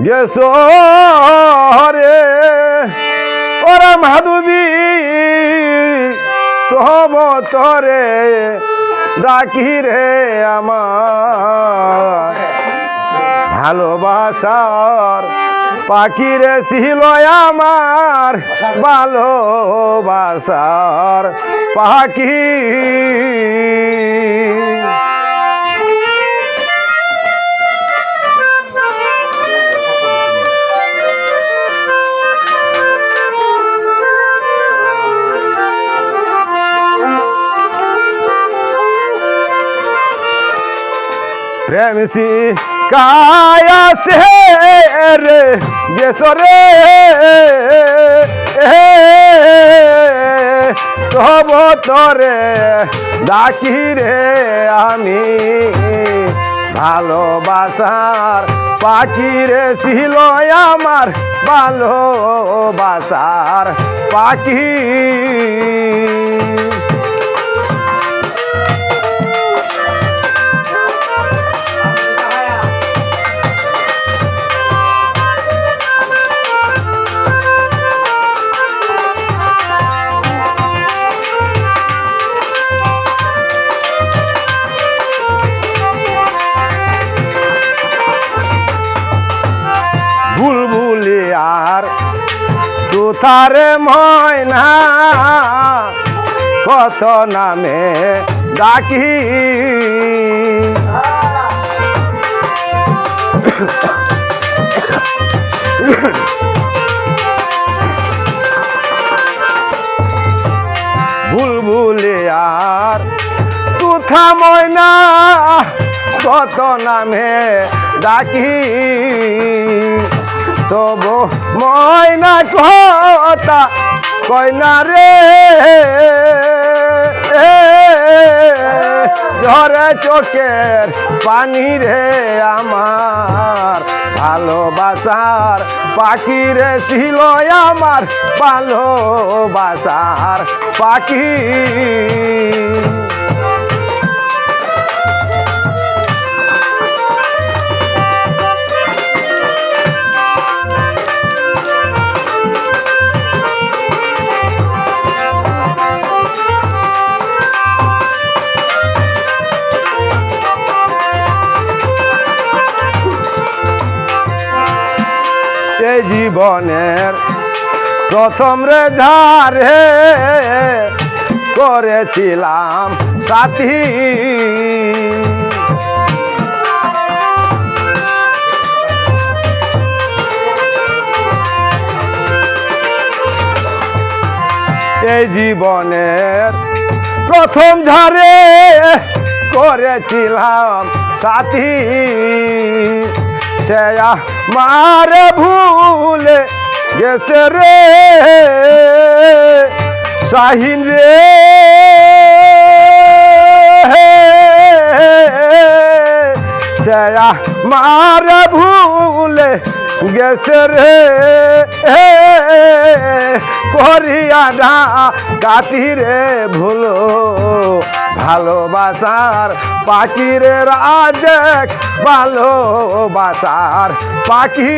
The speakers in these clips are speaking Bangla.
গেছো রে ওরা মাধবী, তব তরে ডাকি রে আমার। ভালোবাসার পাখি রে ছিল আমার। ভালোবাসার পাখি। প্রেম সি কায়া সে রে। গেছরে তব তরে ডাকি রে আমি। ভালোবাসার পাখি রে ছিল আমার ভালোবাসার পাখি। তুথারে ময়না কত নামে ডাকি। বুলবুলি আর তুথা ময়না কত নামে ডাকি। তবু ময়না কথা কয়না রে। ঝরে চোখের পানি রে আমার, ভালোবাসার পাখি রে ছিল আমার ভালোবাসার পাখি। জীবনের প্রথম রে ঝারে করেছিলাম সাথী। এই জীবনের প্রথম ঝারে করেছিলাম সাথী। সে মারে ভুলে গেছে রে শাহিন রে সে মারে ভুলে গেছে রে করিয়া না কাতিরে ভুলো ভালোবাসার পাখিরে রাজ ভালোবাসার পাখি।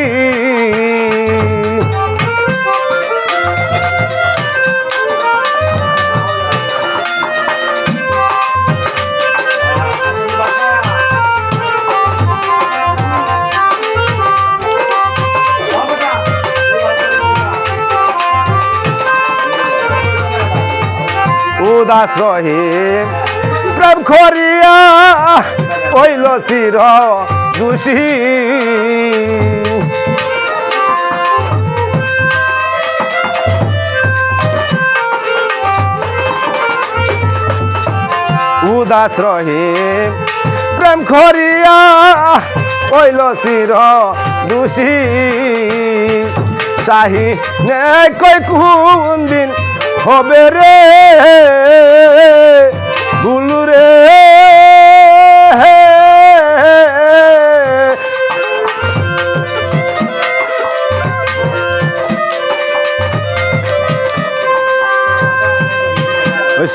উদাস রহিম প্রেম করিয়া কইল চির দোষী। উদাস রহিম, প্রেম করিয়া কইল চির দোষী। সাহি নে কই কোন দিন হবে রে? গুলু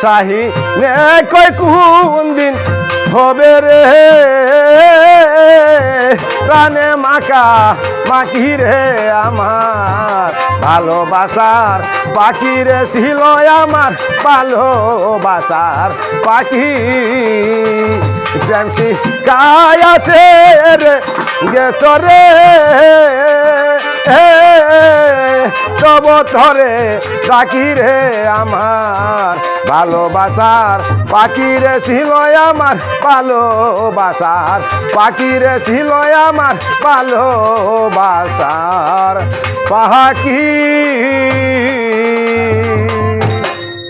শাহী নে কয় কোন দিন হবে রে। প্রাণে মাকা মাকি রে আমার। ভালোবাসার পাখি রে ছিল আমার ভালোবাসার পাখি। প্রেম শিকায়াতে রে, গেছ রে। ধরে ডাকি রে আমার ভালোবাসার পাখি রে ছিল আমার ভালোবাসার পাখি রে ছিল আমার ভালোবাসার পাখি।